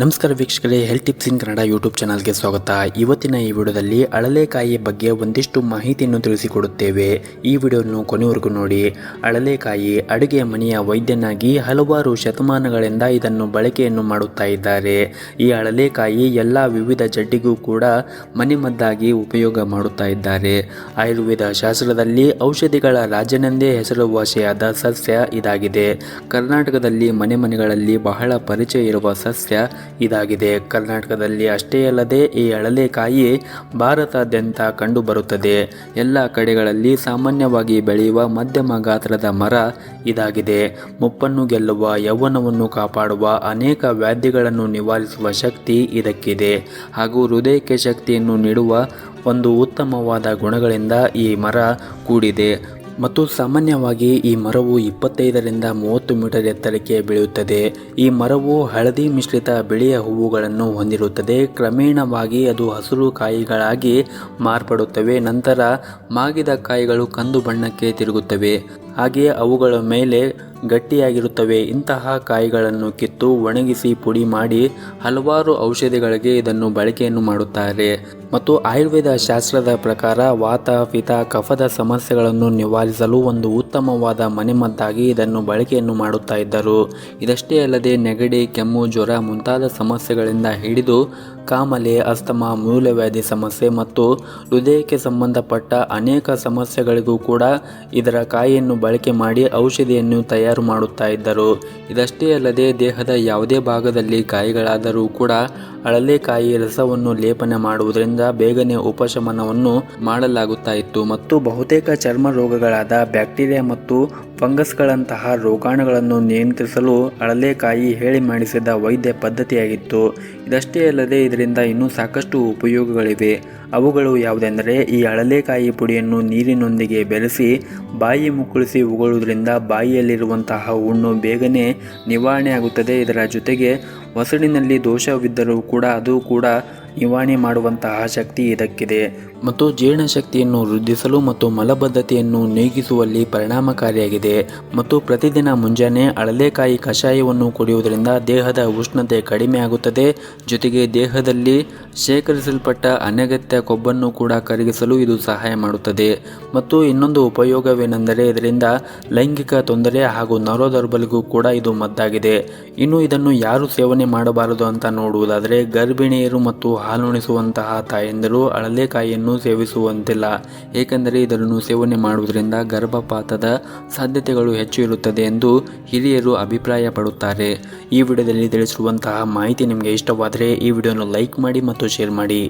ನಮಸ್ಕಾರ ವೀಕ್ಷಕರೇ health tips in Kannada YouTube ಚಾನಲ್ಗೆ ಸ್ವಾಗತ. ಇವತ್ತಿನ ಈ ವಿಡಿಯೋದಲ್ಲಿ ಅಳಲೆಕಾಯಿ ಬಗ್ಗೆ ಒಂದಿಷ್ಟು ಮಾಹಿತಿಯನ್ನು ತಿಳಿಸಿಕೊಡುತ್ತೇವೆ. ಈ ವಿಡಿಯೋವನ್ನು ಕೊನೆವರೆಗೂ ನೋಡಿ. ಅಳಲೆಕಾಯಿ ಅಡುಗೆ ಮನೆಯ ವೈದ್ಯನಾಗಿ ಹಲವಾರು ಶತಮಾನಗಳಿಂದ ಇದನ್ನು ಬಳಕೆಯನ್ನು ಮಾಡುತ್ತಾ ಇದ್ದಾರೆ. ಈ ಅಳಲೆಕಾಯಿ ಎಲ್ಲ ವಿವಿಧ ಜಡ್ಡಿಗೂ ಕೂಡ ಮನೆಮದ್ದಾಗಿ ಉಪಯೋಗ ಮಾಡುತ್ತಾ ಇದ್ದಾರೆ. ಆಯುರ್ವೇದ ಶಾಸ್ತ್ರದಲ್ಲಿ ಔಷಧಿಗಳ ರಾಜನೆಂದೇ ಹೆಸರುವಾಸಿಯಾದ ಸಸ್ಯ ಇದಾಗಿದೆ. ಕರ್ನಾಟಕದಲ್ಲಿ ಮನೆ ಮನೆಗಳಲ್ಲಿ ಬಹಳ ಪರಿಚಯ ಇರುವ ಸಸ್ಯ ಇದಾಗಿದೆ. ಕರ್ನಾಟಕದಲ್ಲಿ ಅಷ್ಟೇ ಅಲ್ಲದೆ ಈ ಅಳಲೆಕಾಯಿ ಭಾರತಾದ್ಯಂತ ಕಂಡುಬರುತ್ತದೆ. ಎಲ್ಲ ಕಡೆಗಳಲ್ಲಿ ಸಾಮಾನ್ಯವಾಗಿ ಬೆಳೆಯುವ ಮಧ್ಯಮ ಗಾತ್ರದ ಮರ ಇದಾಗಿದೆ. ಮುಪ್ಪನ್ನು ಗೆಲ್ಲುವ, ಯೌವನವನ್ನು ಕಾಪಾಡುವ ಅನೇಕ ವ್ಯಾಧಿಗಳನ್ನು ನಿವಾರಿಸುವ ಶಕ್ತಿ ಇದಕ್ಕಿದೆ. ಹಾಗೂ ಹೃದಯಕ್ಕೆ ಶಕ್ತಿಯನ್ನು ನೀಡುವ ಒಂದು ಉತ್ತಮವಾದ ಗುಣಗಳಿಂದ ಈ ಮರ ಕೂಡಿದೆ. ಮತ್ತು ಸಾಮಾನ್ಯವಾಗಿ ಈ ಮರವು ಇಪ್ಪತ್ತೈದರಿಂದ ಮೂವತ್ತು ಮೀಟರ್ ಎತ್ತರಕ್ಕೆ ಬೆಳೆಯುತ್ತದೆ. ಈ ಮರವು ಹಳದಿ ಮಿಶ್ರಿತ ಬಿಳಿಯ ಹೂವುಗಳನ್ನು ಹೊಂದಿರುತ್ತದೆ. ಕ್ರಮೇಣವಾಗಿ ಅದು ಹಸಿರು ಕಾಯಿಗಳಾಗಿ ಮಾರ್ಪಡುತ್ತವೆ. ನಂತರ ಮಾಗಿದ ಕಾಯಿಗಳು ಕಂದು ಬಣ್ಣಕ್ಕೆ ತಿರುಗುತ್ತವೆ. ಹಾಗೆಯೇ ಅವುಗಳ ಮೇಲೆ ಗಟ್ಟಿಯಾಗಿರುತ್ತವೆ. ಇಂತಹ ಕಾಯಿಗಳನ್ನು ಕಿತ್ತು, ಒಣಗಿಸಿ ಪುಡಿ ಮಾಡಿ ಹಲವಾರು ಔಷಧಿಗಳಿಗೆ ಇದನ್ನು ಬಳಕೆಯನ್ನು ಮಾಡುತ್ತಾರೆ. ಮತ್ತು ಆಯುರ್ವೇದ ಶಾಸ್ತ್ರದ ಪ್ರಕಾರ ವಾತ ಪಿತ ಕಫದ ಸಮಸ್ಯೆಗಳನ್ನು ನಿವಾರಿಸಲು ಒಂದು ಉತ್ತಮವಾದ ಮನೆಮದ್ದಾಗಿ ಇದನ್ನು ಬಳಕೆಯನ್ನು ಮಾಡುತ್ತಾ ಇದ್ದರು. ಇದಷ್ಟೇ ಅಲ್ಲದೆ ನೆಗಡಿ, ಕೆಮ್ಮು, ಜ್ವರ ಮುಂತಾದ ಸಮಸ್ಯೆಗಳಿಂದ ಹಿಡಿದು ಕಾಮಲೆ, ಅಸ್ತಮ, ಮೂಲವ್ಯಾಧಿ ಸಮಸ್ಯೆ ಮತ್ತು ಹೃದಯಕ್ಕೆ ಸಂಬಂಧಪಟ್ಟ ಅನೇಕ ಸಮಸ್ಯೆಗಳಿಗೂ ಕೂಡ ಇದರ ಕಾಯಿಯನ್ನು ಬಳಕೆ ಮಾಡಿ ಔಷಧಿಯನ್ನು ತಯಾರು ಮಾಡುತ್ತಾ ಇದ್ದರು. ಇದಷ್ಟೇ ಅಲ್ಲದೆ ದೇಹದ ಯಾವುದೇ ಭಾಗದಲ್ಲಿ ಗಾಯಗಳಾದರೂ ಕೂಡ ಅಳಲೆಕಾಯಿ ರಸವನ್ನು ಲೇಪನ ಮಾಡುವುದರಿಂದ ಬೇಗನೆ ಉಪಶಮನವನ್ನು ಮಾಡಲಾಗುತ್ತಾ ಇತ್ತು ಮತ್ತು ಬಹುತೇಕ ಚರ್ಮ ರೋಗಗಳಾದ ಬ್ಯಾಕ್ಟೀರಿಯಾ ಮತ್ತು ಫಂಗಸ್ಗಳಂತಹ ರೋಗಾಣುಗಳನ್ನು ನಿಯಂತ್ರಿಸಲು ಅಳಲೆಕಾಯಿ ಹೇಳಿ ಮಾಡಿಸಿದ ವೈದ್ಯ ಪದ್ಧತಿಯಾಗಿತ್ತು. ಇದಷ್ಟೇ ಅಲ್ಲದೆ ಇದರಿಂದ ಇನ್ನೂ ಸಾಕಷ್ಟು ಉಪಯೋಗಗಳಿವೆ. ಅವುಗಳು ಯಾವುದೆಂದರೆ ಈ ಅಳಲೆಕಾಯಿ ಪುಡಿಯನ್ನು ನೀರಿನೊಂದಿಗೆ ಬೆರೆಸಿ ಬಾಯಿ ಮುಕ್ಕುಳಿಸಿ ಉಗುಳುವುದರಿಂದ ಬಾಯಿಯಲ್ಲಿರುವಂತಹ ಹುಣ್ಣು ಬೇಗನೆ ನಿವಾರಣೆ ಆಗುತ್ತದೆ ಇದರ ಜೊತೆಗೆ, ಹೊಸಡಿನಲ್ಲಿ ದೋಷವಿದ್ದರೂ ಕೂಡ ಅದು ಕೂಡ ನಿವಾರಣೆ ಮಾಡುವಂತಹ ಶಕ್ತಿ ಇದಕ್ಕಿದೆ. ಮತ್ತು ಜೀರ್ಣಶಕ್ತಿಯನ್ನು ವೃದ್ಧಿಸಲು ಮತ್ತು ಮಲಬದ್ಧತೆಯನ್ನು ನೀಗಿಸುವಲ್ಲಿ ಪರಿಣಾಮಕಾರಿಯಾಗಿದೆ. ಮತ್ತು ಪ್ರತಿದಿನ ಮುಂಜಾನೆ ಅಳಲೆಕಾಯಿ ಕಷಾಯವನ್ನು ಕುಡಿಯುವುದರಿಂದ ದೇಹದ ಉಷ್ಣತೆ ಕಡಿಮೆ ಆಗುತ್ತದೆ. ಜೊತೆಗೆ ದೇಹದಲ್ಲಿ ಶೇಖರಿಸಲ್ಪಟ್ಟ ಅನಗತ್ಯ ಕೊಬ್ಬನ್ನು ಕೂಡ ಕರಗಿಸಲು ಇದು ಸಹಾಯ ಮಾಡುತ್ತದೆ. ಮತ್ತು ಇನ್ನೊಂದು ಉಪಯೋಗವೇನೆಂದರೆ ಇದರಿಂದ ಲೈಂಗಿಕ ತೊಂದರೆ ಹಾಗೂ ನರೋದರ್ಬಲಿಗೂ ಕೂಡ ಇದು ಮದ್ದಾಗಿದೆ. ಇನ್ನು ಇದನ್ನು ಯಾರು ಸೇವನೆ ಮಾಡಬಾರದು ಅಂತ ನೋಡುವುದಾದರೆ ಗರ್ಭಿಣಿಯರು ಮತ್ತು ಹಾಲುಣಿಸುವಂತಹ ತಾಯಂದಿರು ಅಳಲೆಕಾಯಿಯನ್ನು ಸೇವಿಸುವಂತಿಲ್ಲ, ಏಕೆಂದರೆ ಇದನ್ನು ಸೇವನೆ ಮಾಡುವುದರಿಂದ ಗರ್ಭಪಾತದ ಸಾಧ್ಯತೆಗಳು ಹೆಚ್ಚು ಇರುತ್ತದೆ ಎಂದು ಹಿರಿಯರು ಅಭಿಪ್ರಾಯ ಪಡುತ್ತಾರೆ ಈ ವಿಡಿಯೋದಲ್ಲಿ ತಿಳಿಸಿರುವಂತಹ ಮಾಹಿತಿ ನಿಮಗೆ ಇಷ್ಟವಾದರೆ ಈ ವಿಡಿಯೋನ ಲೈಕ್ ಮಾಡಿ ಮತ್ತು ಶೇರ್ ಮಾಡಿ.